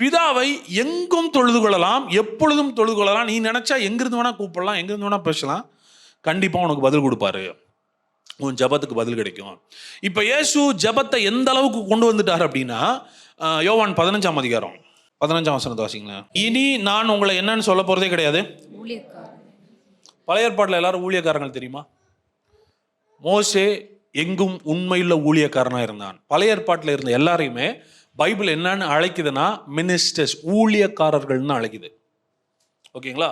பிதாவை எங்கும் தொழுது கொள்ளலாம் எப்பொழுதும் தொழுது கொள்ளலாம். நீ நினைச்சா எங்கிருந்து வேணா கூப்பிடலாம் எங்கிருந்து வேணா பேசலாம். கண்டிப்பா உனக்கு பதில் கொடுப்பாரு. உன் ஜபத்துக்கு பதில் கிடைக்கும். இப்போ இயேசு ஜபத்தை எந்த அளவுக்கு கொண்டு வந்துட்டார் அப்படின்னா யோவான் பதினஞ்சாம் அதிகாரம். பதினஞ்சாம் வசனத்தை வாசிங்களேன். இனி நான் உங்களை என்னன்னு சொல்ல போறதே கிடையாது. பழைய ஏற்பாட்டில் எல்லாரும் ஊழியக்காரங்கள் தெரியுமா? மோசே எங்கும் உண்மையுள்ள ஊழியக்காரனா இருந்தான். பழைய ஏற்பாட்டில் இருந்த எல்லாரையுமே பைபிள் என்னன்னு அழைக்குதுன்னா மினிஸ்டர்ஸ் ஊழியக்காரர்கள்னு அழைக்குது. ஓகேங்களா?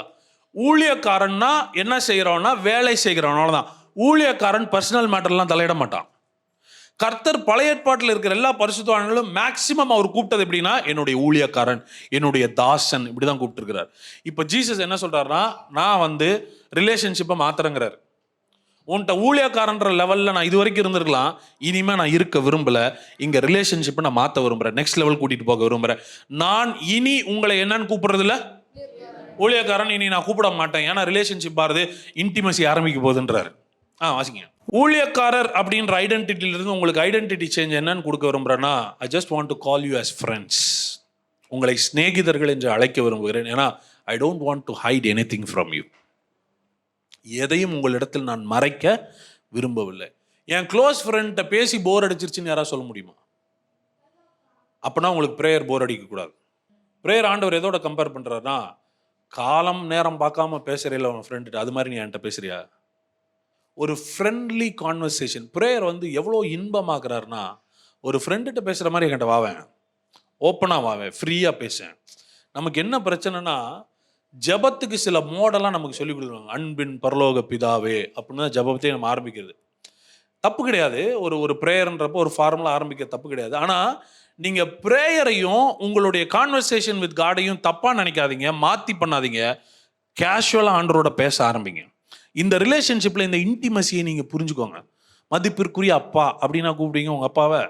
ஊழியக்காரன்னா என்ன செய்கிறோன்னா வேலை செய்கிறவனால தான் ஊழியக்காரன் பர்சனல் மேட்டர்லாம் தலையிட மாட்டான். கர்த்தர் பழைய ஏற்பாட்டில் இருக்கிற எல்லா பரிசுத்தவான்களும் மேக்சிமம் அவர் கூப்பிட்டது எப்படின்னா என்னுடைய ஊழியக்காரன் என்னுடைய தாசன் இப்படி தான் கூப்பிட்டுருக்கிறார். இப்போ ஜீசஸ் என்ன சொல்கிறாருன்னா நான் வந்து ரிலேஷன்ஷிப்பை மாத்திரங்கிறார் உன்கிட்ட ஊழியக்காரன்ற லெவலில் நான் இது வரைக்கும் இருந்திருக்கலாம். இனிமேல் நான் இருக்க விரும்பல. இங்கே ரிலேஷன்ஷிப்பை நான் மாற்ற விரும்புகிறேன் நெக்ஸ்ட் லெவல் கூட்டிகிட்டு போக விரும்புறேன். நான் இனி உங்களை என்னன்னு கூப்பிட்றதில்ல? ஊழியக்காரன் இனி நான் கூப்பிட மாட்டேன். ஏன்னா ரிலேஷன்ஷிப் பாருது இன்டிமசி ஆரம்பிக்க போகுதுன்றாரு. ஆ வாசிங்க. ஊழியக்காரர் அப்படின்ற ஐடென்டிட்டில இருந்து உங்களுக்கு ஐடென்டிட்டி சேஞ்ச் என்னன்னு கொடுக்க விரும்புகிறேன்னா I just want to call you as friends உங்களை சிநேகிதர்கள் என்று அழைக்க விரும்புகிறேன். ஏன்னா I don't want to hide anything from you எதையும் உங்களிடத்தில் நான் மறைக்க விரும்பவில்லை. என் க்ளோஸ் ஃப்ரெண்ட்டை பேசி போர் அடிச்சிருச்சுன்னு யாராவது சொல்ல முடியுமா? அப்படின்னா உங்களுக்கு ப்ரேயர் போர் அடிக்கக்கூடாது ப்ரேயர் ஆண்டவர் எதோட கம்பேர் பண்ணுறாருன்னா காலம் நேரம் பார்க்காம பேசுறில்ல உன் ஃப்ரெண்டு அது மாதிரி நீ என்கிட்ட பேசுறியா? ஒரு ஃப்ரெண்ட்லி கான்வர்சேஷன் ப்ரேயர் வந்து எவ்வளோ இன்பமாக்குறாருன்னா ஒரு ஃப்ரெண்டுகிட்ட பேசுகிற மாதிரி என்கிட்ட வாவேன். ஓப்பனாக வாவேன் ஃப்ரீயாக பேசேன் நமக்கு என்ன பிரச்சனைனா ஜெபத்துக்கு சில மோடெல்லாம் நமக்கு சொல்லிக் கொடுக்குறாங்க அன்பின் பரலோக பிதாவே அப்படின்னு தான் ஜபத்தையே நம்ம ஆரம்பிக்கிறது. தப்பு கிடையாது. ஒரு ஒரு ப்ரேயர்ன்றப்போ ஒரு ஃபார்முலா ஆரம்பிக்க தப்பு கிடையாது. ஆனால் நீங்கள் ப்ரேயரையும் உங்களுடைய கான்வர்சேஷன் வித் காடையும் தப்பாக நினைக்காதீங்க மாற்றி பண்ணாதீங்க. கேஷுவலாக ஆண்டரோட பேச ஆரம்பிங்க. இந்த ரிலேஷன்ஷிப்பில் இந்த இன்டிமசியை நீங்கள் புரிஞ்சுக்கோங்க. மதிப்பிற்குரிய அப்பா அப்படின்னா கூப்பிடுங்க உங்கள் அப்பாவை.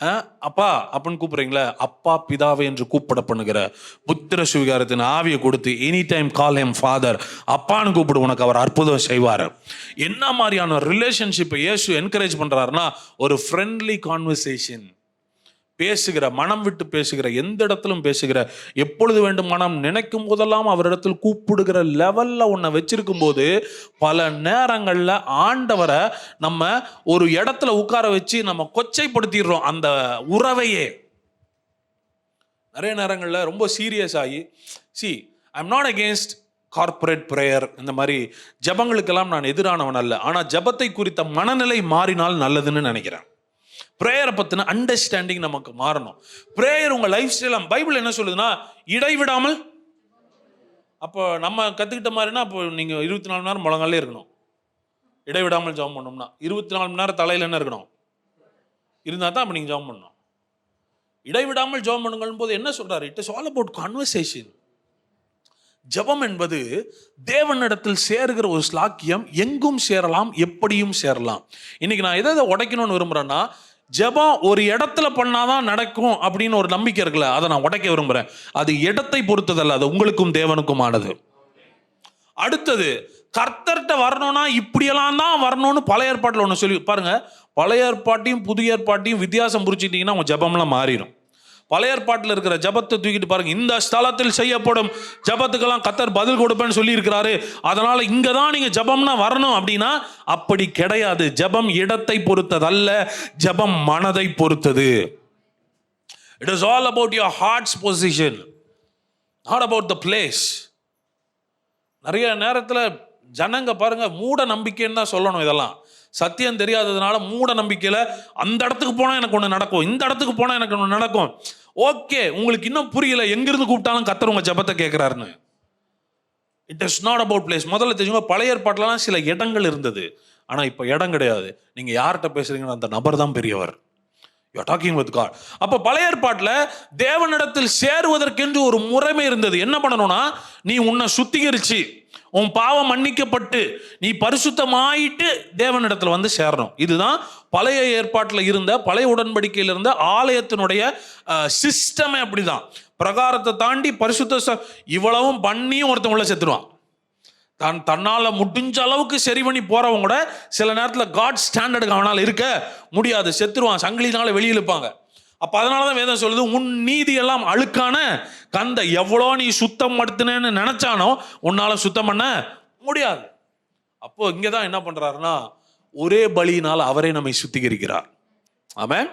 அப்பா அப்படின்னு கூப்பிடுறீங்களே? அப்பா பிதாவை என்று கூப்பிட பண்ணுகிற புத்திர சுவிகாரத்தின் ஆவியை கொடுத்து any time call me father அப்பான்னு கூப்பிடு உனக்கு அவர் அற்புதம் செய்வார். என்ன மாதிரியான ரிலேஷன்ஷிப்பை இயேசு என்கரேஜ் பண்ணுறாருன்னா ஒரு ஃப்ரெண்ட்லி கான்வர்சேஷன் பேசுகிற மனம் விட்டு பேசுகிற எந்த இடத்திலும் பேசுகிற எப்பொழுது வேண்டுமானம் நினைக்கும் போதெல்லாம் அவரிடத்தில் கூப்பிடுகிற லெவலில் உன்னை வச்சிருக்கும் போது பல நேரங்களில் ஆண்டவரை நம்ம ஒரு இடத்துல உட்கார வச்சு நம்ம கொச்சைப்படுத்திடுறோம் அந்த உறவையே. நிறைய நேரங்களில் ரொம்ப சீரியஸ் ஆகி see I'm not against corporate prayer இந்த மாதிரி ஜபங்களுக்கெல்லாம் நான் எதிரானவன் அல்ல. ஆனால் ஜபத்தை குறித்த மனநிலை மாறினால் நல்லதுன்னு நினைக்கிறேன். ப்ரேயரை பற்றின அண்டர்ஸ்டாண்டிங் நமக்கு மாறணும். ப்ரேயர் உங்கள் லைஃப் ஸ்டைல் பைபிள் என்ன சொல்லுதுன்னா இடைவிடாமல் அப்போ நம்ம கற்றுக்கிட்ட மாதிரினா அப்போ நீங்கள் இருபத்தி நாலு மணி நேரம் முழங்காலே இருக்கணும். இடைவிடாமல் ஜெபம் பண்ணோம்னா இருபத்தி நாலு மணி நேரம் தலையில் என்ன இருக்கணும்? இருந்தால் தான் அப்போ நீங்கள் ஜெபம் பண்ணணும். இடைவிடாமல் ஜெபம் பண்ணுங்கள் போது என்ன சொல்கிறாரு it is all about conversation ஜெபம் என்பது தேவனிடத்தில் சேருகிற ஒரு ஸ்லாக்கியம் எங்கும் சேரலாம் எப்படியும் சேரலாம். இன்னைக்கு நான் எதை எதை உடைக்கணும்னு விரும்புகிறேன்னா ஜெபம் ஒரு இடத்துல பண்ணாதான் நடக்கும் அப்படின்னு ஒரு நம்பிக்கை இருக்குல்ல அதை நான் உடைக்க விரும்புறேன். அது இடத்தை பொறுத்ததல்ல அது உங்களுக்கும் தேவனுக்குமானது. அடுத்தது கர்த்தர்கிட்ட வரணும்னா இப்படியெல்லாம் தான் வரணும்னு பழைய ஏற்பாட்டில் ஒன்று சொல்லி பாருங்க பழைய ஏற்பாட்டையும் புதிய ஏற்பாட்டையும் வித்தியாசம் புரிச்சுட்டீங்கன்னா உங்க ஜெபம்லாம் மாறிடும் பழைய ஏற்பாட்டில் இருக்கிற ஜெபத்தை தூக்கிட்டு பாருங்க. இந்த ஸ்தலத்தில் செய்யப்படும் ஜெபத்துக்கெல்லாம் கத்தர் பதில் கொடுப்பேன்னு சொல்லியிருக்கிறாரு. அதனால இங்கே தான் நீங்கள் ஜபம்னா வரணும் அப்படின்னா அப்படி கிடையாது. ஜெபம் இடத்தை பொறுத்ததல்ல ஜெபம் மனதை பொறுத்தது. It is all about your hearts position not about the place நிறைய நேரத்தில் ஜனங்க பாருங்க மூட நம்பிக்கைன்னு தான் சொல்லணும் இதெல்லாம். சத்தியம் தெரியாததுனால மூட நம்பிக்கையில் அந்த இடத்துக்கு போனால் எனக்கு ஒன்று நடக்கும் இந்த இடத்துக்கு போனால் எனக்கு ஒன்று நடக்கும். ஓகே உங்களுக்கு இன்னும் புரியல எங்கிருந்து கூப்பிட்டாலும் கத்தர் உங்கள் ஜபத்தை கேட்குறாருன்னு it is not about place முதல்ல தெரிஞ்சுங்க பழைய ஏற்பாட்டிலலாம் சில இடங்கள் இருந்தது. ஆனால் இப்போ இடம் கிடையாது. நீங்கள் யார்கிட்ட பேசுறீங்கன்னு அந்த நபர் தான் பெரியவர். யூ டாக்கிங் வித் காட் அப்போ பழைய ஏற்பாட்டில் தேவனிடத்தில் சேருவதற்கென்று ஒரு முறைமை இருந்தது. என்ன பண்ணணும்னா நீ உன்னை சுத்திகரிச்சு உன் பாவம் மன்னிக்கப்பட்டு நீ பரிசுத்தமாயிட்டு தேவனிடத்தில் வந்து சேரணும். இதுதான் பழைய ஏற்பாட்டில் இருந்த பழைய உடன்படிக்கையில் இருந்த ஆலயத்தினுடைய சிஸ்டமே அப்படிதான். பிரகாரத்தை தாண்டி பரிசுத்த இவ்வளவும் பண்ணியும் ஒருத்தன் உள்ள செத்துருவான். தான் தன்னால் முடிஞ்ச அளவுக்கு சரி பண்ணி போறவங்க கூட சில நேரத்தில் காட் ஸ்டாண்டர்டுக்கு அவனால் இருக்க முடியாது. செத்துருவான் சங்கிலினால வெளியில் அப்போ அதனால தான் வேதம் சொல்லுது உன் நீதி எல்லாம் அழுக்கான கந்த. எவ்வளோ நீ சுத்தம் படுத்தினேன்னு நினச்சானோ உன்னால் சுத்தம் பண்ண முடியாது. அப்போது இங்கே தான் என்ன பண்ணுறாருன்னா ஒரே பலியினால் அவரே நம்மை சுத்திகரிக்கிறார். ஆமாம்